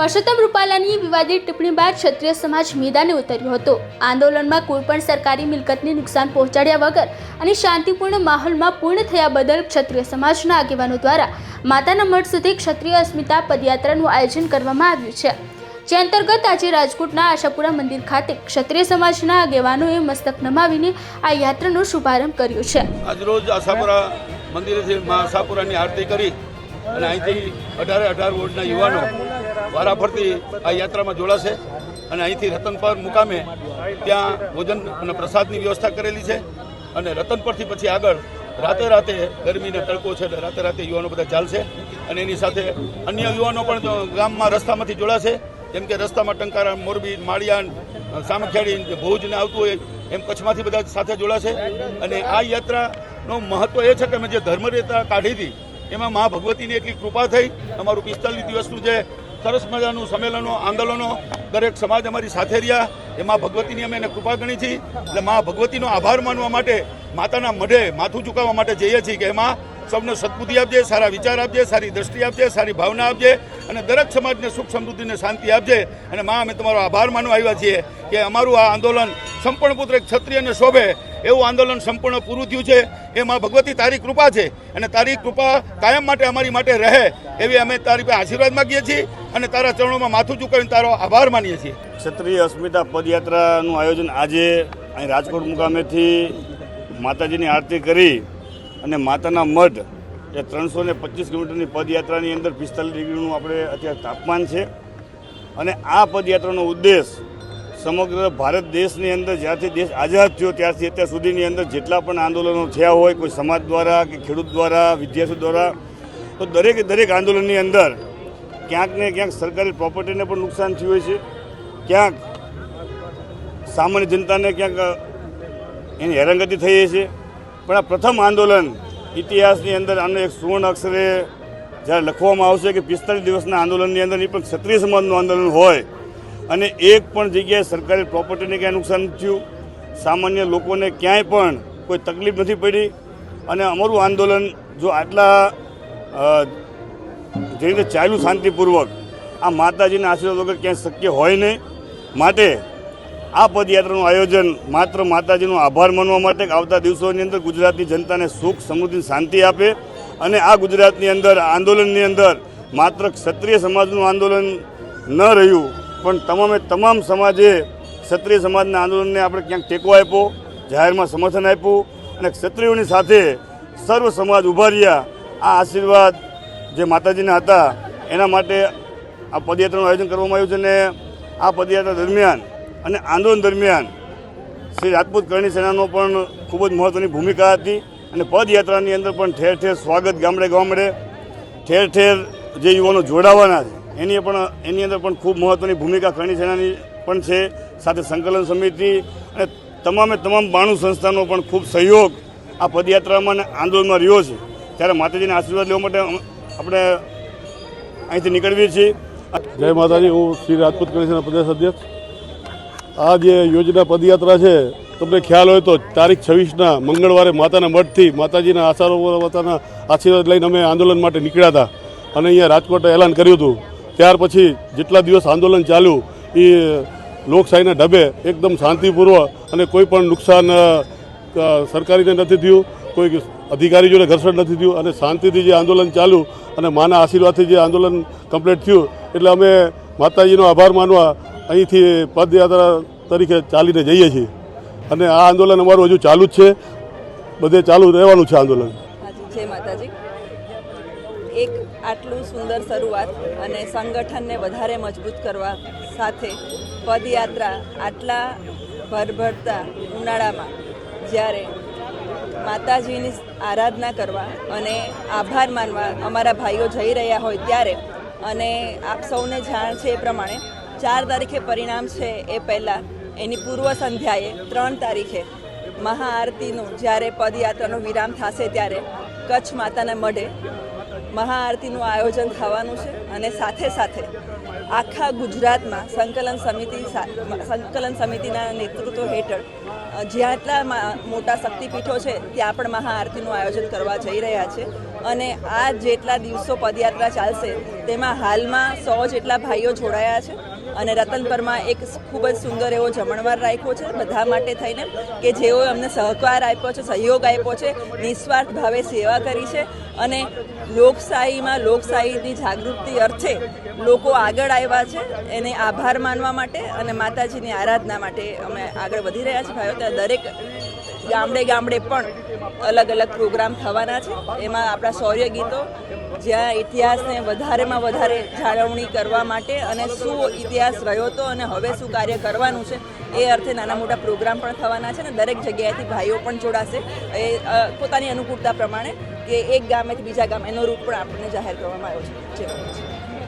પરસોત્તમ રૂપાલાની વિવાદિત ટિપ્પણી બાદ ક્ષત્રિય સમાજ મેદાને ઉતર્યો હતો. આંદોલનમાં કોઈપણ સરકારી મિલકતને નુકસાન પહોંચાડ્યા વગર અને શાંતિપૂર્ણ માહોલમાં પૂર્ણ થયા બદલ ક્ષત્રિય સમાજના આગેવાનો દ્વારા માતાના મઠ સુધી ક્ષત્રિય અસ્મિતા પદયાત્રાનું આયોજન કરવામાં આવ્યું છે. જે અંતર્ગત આજે રાજકોટના આશાપુરા મંદિર ખાતે ક્ષત્રિય સમાજના આગેવાનોએ મસ્તક નમાવીને આ યાત્રાનો શુભારંભ કર્યો છે. આજરોજ આશાપુરા મંદિરેથી આશાપુરાની આરતી કરી અને અહીંથી અઢારે અઢાર વોર્ડના યુવાનો વારાફરતી આ યાત્રામાં જોડાશે અને અહીંથી રતનપર મુકામે ત્યાં ભોજન અને પ્રસાદની વ્યવસ્થા કરેલી છે અને રતનપરથી પછી આગળ રાતે રાતે ગરમીને તડકો છે એટલે રાતે રાતે યુવાનો બધા ચાલશે અને એની સાથે અન્ય યુવાનો પણ ગામમાં રસ્તામાંથી જોડાશે. જેમ કે રસ્તામાં ટંકારા, મોરબી, માળિયાન, સામખિયાળી ભુજને આવતું હોય એમ કચ્છમાંથી બધા સાથે જોડાશે. અને આ યાત્રાનું મહત્વ એ છે કે અમે જે ધર્મરેતા કાઢી હતી, એમાં મા ભગવતીની એટલી કૃપા થઈ. અમારું પિસ્તાલીસ દિવસનું જે સરસ મજાનું સંમેલનો, આંદોલનો દરેક સમાજ અમારી સાથે રહ્યા. એમાં ભગવતીની અમે એને કૃપા ગણી છે એટલે મા ભગવતીનો આભાર માનવા માટે માતાના મઢે માથું ચૂકવવા માટે જઈએ છીએ કે એમાં સૌને સદબુદ્ધિ આપજે, સારા વિચાર આપજે, સારી દ્રષ્ટિ આપજે, સારી ભાવના આપજે અને દરેક સમાજને સુખ સમૃદ્ધિને શાંતિ આપજે. અને મા, અમે તમારો આભાર માનવા આવ્યા છીએ કે અમારું આ આંદોલન સંપૂર્ણ પુત્ર એક ક્ષત્રિયને શોભે. એવું આંદોલન સંપૂર્ણ પૂરું થયું છે. એ માં ભગવતી તારી કૃપા છે. અને તારી કૃપા કાયમ માટે અમારી માટે રહે. એવી અમે તારી પાસે આશીર્વાદ માગીએ છીએ. અને તારા ચરણોમાં માથું ચૂકવીને તારો આભાર માનીએ છીએ. ક્ષત્રિય અસ્મિતા પદયાત્રાનું આયોજન આજે અહીં રાજકોટ મુકામેથી માતાજીની આરતી કરી અને માતાના મઢ એ ત્રણસો ને પચીસ કિલોમીટરની પદયાત્રાની અંદર પિસ્તાલીસ ડિગ્રીનું આપણે અત્યારે તાપમાન છે. અને આ પદયાત્રાનો ઉદ્દેશ સમગ્ર ભારત દેશની અંદર જ્યારથી દેશ આઝાદ થયો ત્યારથી અત્યાર સુધીની અંદર જેટલા પણ આંદોલનો થયા હોય, કોઈ સમાજ દ્વારા કે ખેડૂત દ્વારા, વિદ્યાર્થીઓ દ્વારા, તો દરેકે દરેક આંદોલનની અંદર ક્યાંક ને ક્યાંક સરકારી પ્રોપર્ટીને પણ નુકસાન થયું હોય છે. ક્યાંક સામાન્ય જનતાને ક્યાંક એની હેરાનગતિ થઈ છે. પણ આ પ્રથમ આંદોલન ઇતિહાસની અંદર આને એક સુવર્ણ અક્ષરે જ્યારે લખવામાં આવશે કે પિસ્તાલીસ દિવસના આંદોલનની અંદર એ પણ ક્ષત્રિય સમાજનું આંદોલન હોય. અને એક પણ જગ્યાએ સરકારી પ્રોપર્ટીને ક્યાંય નુકસાન થયું. સામાન્ય લોકોને ક્યાંય પણ કોઈ તકલીફ નથી પડી. અને અમારું આંદોલન જો આટલા જે રીતે ચાલ્યું શાંતિપૂર્વક. આ માતાજીના આશીર્વાદ વગર ક્યાંય શક્ય હોય નહીં. માટે આ પદયાત્રાનું આયોજન માત્ર માતાજીનો આભાર માનવા માટે આવતા દિવસોની અંદર ગુજરાતની જનતાને સુખ, સમૃદ્ધિ, શાંતિ આપે અને આ ગુજરાતની અંદર આંદોલનની અંદર માત્ર ક્ષત્રિય સમાજનું આંદોલન ન રહ્યું, પણ તમામે તમામ સમાજે ક્ષત્રિય સમાજના આંદોલનને આપણે ક્યાંક ટેકો આપ્યો, જાહેરમાં સમર્થન આપ્યું અને ક્ષત્રિયોની સાથે સર્વ સમાજ ઊભા રહ્યા. આ આશીર્વાદ જે માતાજીના હતા, એના માટે આ પદયાત્રાનું આયોજન કરવામાં આવ્યું છે અને આ પદયાત્રા દરમિયાન અને આંદોલન દરમિયાન શ્રી રાજપૂત કરણી સેનાનો પણ ખૂબ જ મહત્ત્વની ભૂમિકા હતી અને પદયાત્રાની અંદર પણ ઠેર ઠેર સ્વાગત ગામડે ગામડે, ઠેર ઠેર જે યુવાનો જોડાવાના છે, એની પણ, એની અંદર પણ ખૂબ મહત્ત્વની ભૂમિકા કરણી સેનાની પણ છે, સાથે સંકલન સમિતિ અને તમામે તમામ બાણું સંસ્થાનો પણ ખૂબ સહયોગ આ પદયાત્રામાં અને આંદોલનમાં રહ્યો છે. ત્યારે માતાજીના આશીર્વાદ લેવા માટે આપણે અહીંથી નીકળીએ છીએ. જય માતાજી, હું શ્રી રાજપૂત કમિશનના પ્રદેશ અધ્યક્ષ આ જે યોજના પદયાત્રા છે, તમને ખ્યાલ હોય તો તારીખ છવ્વીસના મંગળવારે માતાના મઠથી માતાજીના આસારો માતાના આશીર્વાદ લઈને અમે આંદોલન માટે નીકળ્યા હતા. અને અહીંયા રાજકોટ એલાન કર્યું હતું. ત્યાર પછી જેટલા દિવસ આંદોલન ચાલ્યું, એ લોકશાહીના ઢબે એકદમ શાંતિપૂર્વક અને કોઈ પણ નુકસાન સરકારીને નથી થયું. કોઈ અધિકારી જોડે ઘર્ષણ નથી થયું અને શાંતિથી જે આંદોલન ચાલ્યું અને માના આશીર્વાદથી જે આંદોલન કમ્પ્લીટ થયું, એટલે અમે માતાજીનો આભાર માનવા અહીંથી પદયાત્રા તરીકે ચાલીને જઈએ છીએ. અને આ આંદોલન અમારું હજુ ચાલુ જ છે. બધે ચાલુ રહેવાનું છે આંદોલન. જય માતાજી. એક આટલું સુંદર શરૂઆત અને સંગઠનને વધારે મજબૂત કરવા સાથે પદયાત્રા આટલા ભરભરતા ઉનાળામાં જ્યારે માતાજીની આરાધના કરવા અને આભાર માનવા અમારા ભાઈઓ જઈ રહ્યા હોય ત્યારે અને આપ સૌને જાણ છે એ પ્રમાણે ચાર તારીખે પરિણામ છે એ પહેલાં. એની પૂર્વ સંધ્યાએ ત્રણ તારીખે મહાઆરતીનું જ્યારે પદયાત્રાનો વિરામ થશે ત્યારે કચ્છ માતાના મઢે મહાઆરતીનું આયોજન થવાનું છે અને સાથે સાથે આખા ગુજરાતમાં સંકલન સમિતિ સંકલન સમિતિના નેતૃત્વ હેઠળ મા- મોટા શક્તિપીઠો છે, ત્યાં પણ મહાઆરતીનું આયોજન કરવા જઈ રહ્યા છે. અને આ જેટલા દિવસો પદયાત્રા ચાલશે, તેમાં હાલમાં સો જેટલા ભાઈઓ જોડાયા છે. અને રતન પરમાં એક ખૂબ જ સુંદર એવો જમણવાર રાખ્યો છે, બધા માટે થઈને કે જેઓ અમને સહકાર આપ્યો છે, સહયોગ આપ્યો છે, નિસ્વાર્થ ભાવે સેવા કરી છે અને લોકશાહીમાં લોકશાહીની જાગૃતિ અર્થે લોકો આગળ આવ્યા છે. એને આભાર માનવા માટે અને માતાજીની આરાધના માટે અમે આગળ વધી રહ્યા છીએ. ભાઈઓ, ત્યાં દરેક ગામડે ગામડે પણ અલગ અલગ પ્રોગ્રામ થવાના છે. એમાં આપણા શૌર્ય ગીતો, જ્યાં ઇતિહાસને વધારેમાં વધારે જાળવણી કરવા માટે અને શું ઇતિહાસ રહ્યો હતો અને હવે શું કાર્ય કરવાનું છે, એ અર્થે નાના મોટા પ્રોગ્રામ પણ થવાના છે અને દરેક જગ્યાએથી ભાઈઓ પણ જોડાશે. એ પોતાની અનુકૂળતા પ્રમાણે કે એક ગામેથી બીજા ગામ, એનો રૂટ પણ આપણને જાહેર કરવામાં આવ્યો છે.